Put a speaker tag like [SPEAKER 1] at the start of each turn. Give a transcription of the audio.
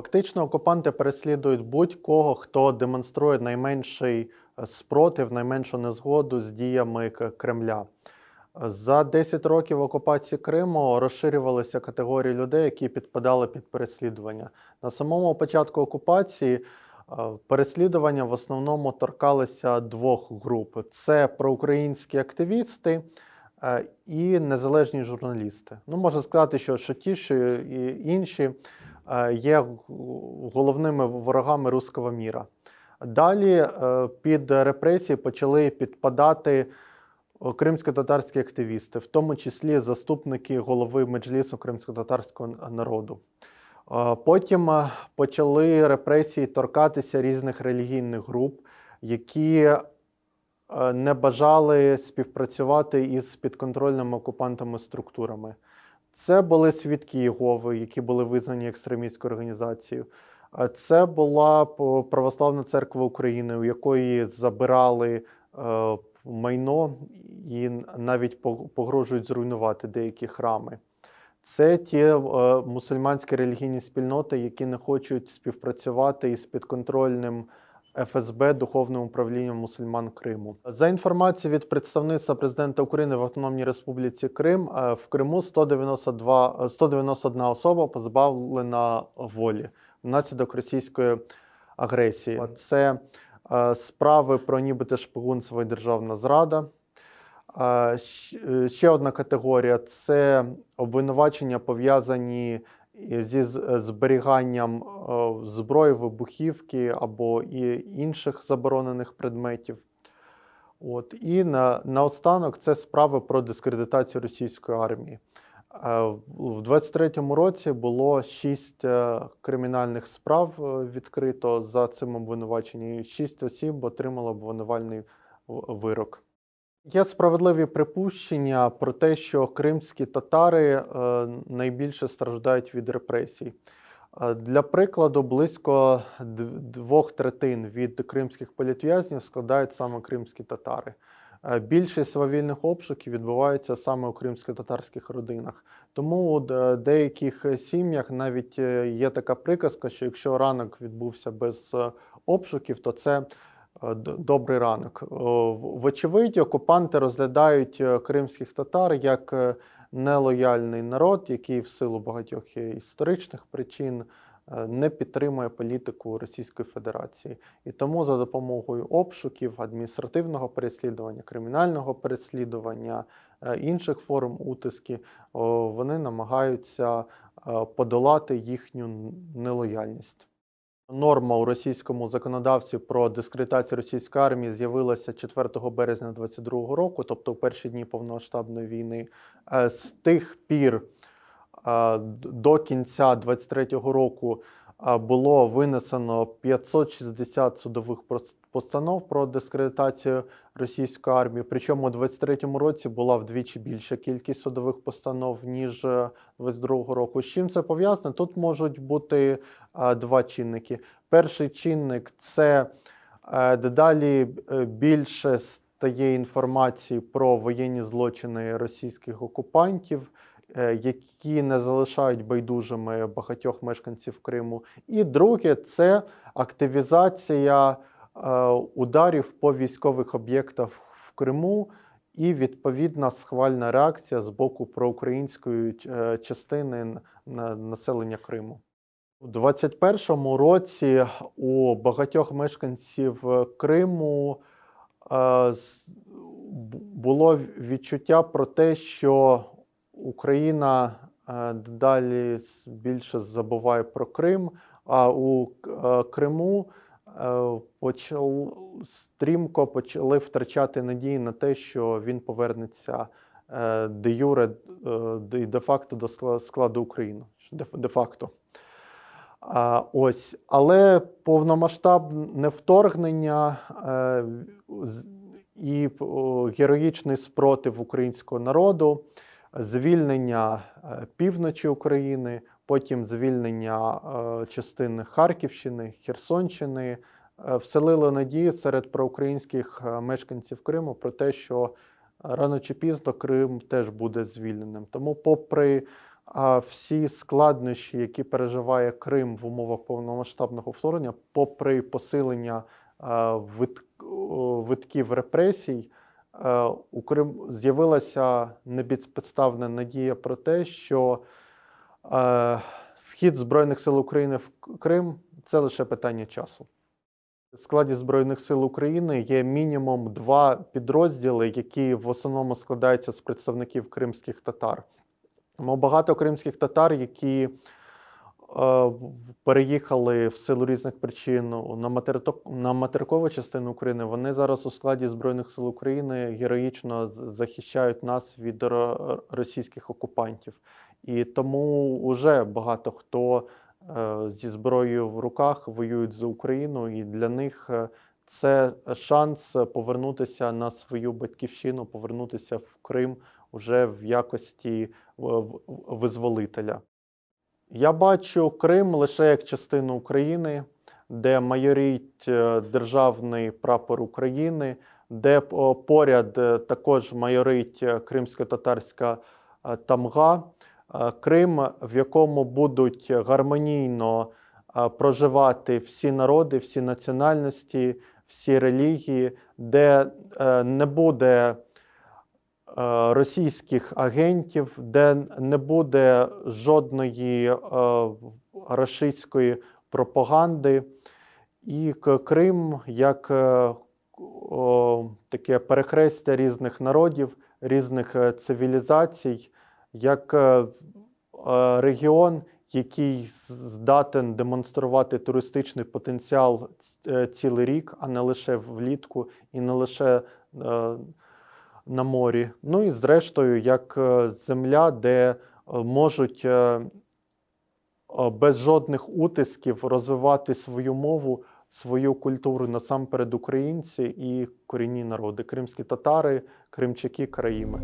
[SPEAKER 1] Фактично, окупанти переслідують будь-кого, хто демонструє найменший е, спротив, найменшу незгоду з діями Кремля. За 10 років окупації Криму розширювалися категорії людей, які підпадали під переслідування. На самому початку окупації е, переслідування в основному торкалися двох груп: це проукраїнські активісти е, і незалежні журналісти. Ну, можна сказати, що, що ті, що і інші є головними ворогами руського міра. Далі е, під репресії почали підпадати кримсько-татарські активісти, в тому числі заступники голови меджлісу кримсько-татарського народу. Е, Потім е, почали репресії торкатися різних релігійних груп, які е, не бажали співпрацювати із підконтрольними окупантами структурами. Це були свідки Єгови, які були визнані екстремістською організацією. Це була Православна церква України, у якої забирали е, майно і навіть погрожують зруйнувати деякі храми. Це ті е, мусульманські релігійні спільноти, які не хочуть співпрацювати із підконтрольним ФСБ Духовним управлінням мусульман Криму. За інформацією від представництва президента України в Автономній Республіці Крим, е, в Криму 192, е, 191 особа позбавлена волі внаслідок російської агресії. Це е, справи про нібито шпигунство і державна зрада. Е, Ще одна категорія це обвинувачення, пов'язані зі е, зберіганням е, зброї, вибухівки або і інших заборонених предметів. От. І на, наостанок це справи про дискредитацію російської армії. Е, В 23-му році було шість е, кримінальних справ е, відкрито за цим обвинуваченням. Шість осіб отримало обвинувальний вирок. Є справедливі припущення про те, що кримські татари е, найбільше страждають від репресій. Е, Для прикладу, близько двох третин від кримських політв'язнів складають саме кримські татари. Е, Більшість свавільних обшуків відбувається саме у кримсько-татарських родинах. Тому у деяких сім'ях навіть є така приказка, що якщо ранок відбувся без обшуків, то це добрий ранок. Вочевидь, окупанти розглядають е, кримських татар як е, нелояльний народ, який в силу багатьох історичних причин е, не підтримує політику Російської Федерації. І тому за допомогою обшуків, адміністративного переслідування, кримінального переслідування, е, інших форм утиски, вони намагаються е, подолати їхню нелояльність. Норма у російському законодавстві про дискредитацію російської армії з'явилася 4 березня 2022 року, тобто в перші дні повномасштабної війни. Е, З тих пір е, до кінця 2023 року було винесено 560 судових постанов про дискредитацію російської армії. Причому у 2023 році була вдвічі більша кількість судових постанов ніж е, 2022 року. З чим це пов'язано? Тут можуть бути е, два чинники. Перший чинник це е, дедалі е, більше стає інформації про воєнні злочини російських окупантів, е, які не залишають байдужими багатьох мешканців Криму. І друге це активізація е, ударів по військових об'єктах в Криму. І відповідна схвальна реакція з боку проукраїнської е, частини населення Криму. У 2021 році у багатьох мешканців е, Криму е, було відчуття про те, що Україна е, далі більше забуває про Крим, а у е, Криму е, почал, стрімко почали втрачати надії на те, що він повернеться е, де юре де- де-факто до скла- складу України. Де- Де-факто. Ось, але повномасштабне вторгнення і героїчний спротив українського народу, звільнення е, півночі України, потім звільнення е, частини Харківщини, Херсонщини, е, вселило надію серед проукраїнських мешканців Криму про те, що рано чи пізно Крим теж буде звільненим. Тому, попри всі складнощі, які переживає Крим в умовах повномасштабного вторгнення, попри посилення вит- витків репресій, у Крим з'явилася небезпідставна надія про те, що е, вхід Збройних сил України в Крим це лише питання часу. В складі Збройних сил України є мінімум два підрозділи, які в основному складаються з представників кримських татар. Тому багато кримських татар, які е, переїхали в силу різних причин на, материкову частину України, вони зараз у складі Збройних сил України героїчно захищають нас від російських окупантів. І тому вже багато хто е, зі зброєю в руках воюють за Україну, і для них е, це шанс повернутися на свою батьківщину, повернутися в Крим уже в якості визволителя. Я бачу Крим лише як частину України, де майорить е, державний прапор України, де поряд е, також майорить е, кримсько-татарська тамга. Крим, в якому будуть гармонійно проживати всі народи, всі національності, всі релігії, де не буде російських агентів, де не буде жодної е, рашистської пропаганди. І Крим як е, таке перехрестя різних народів, різних е, цивілізацій, як е, е, регіон, який здатен демонструвати туристичний потенціал е, цілий рік, а не лише влітку і не лише е, на морі. Ну і зрештою, як е, земля, де е, можуть е, без жодних утисків розвивати свою мову, свою культуру насамперед українці і корінні народи кримські татари, кримчаки, караїми.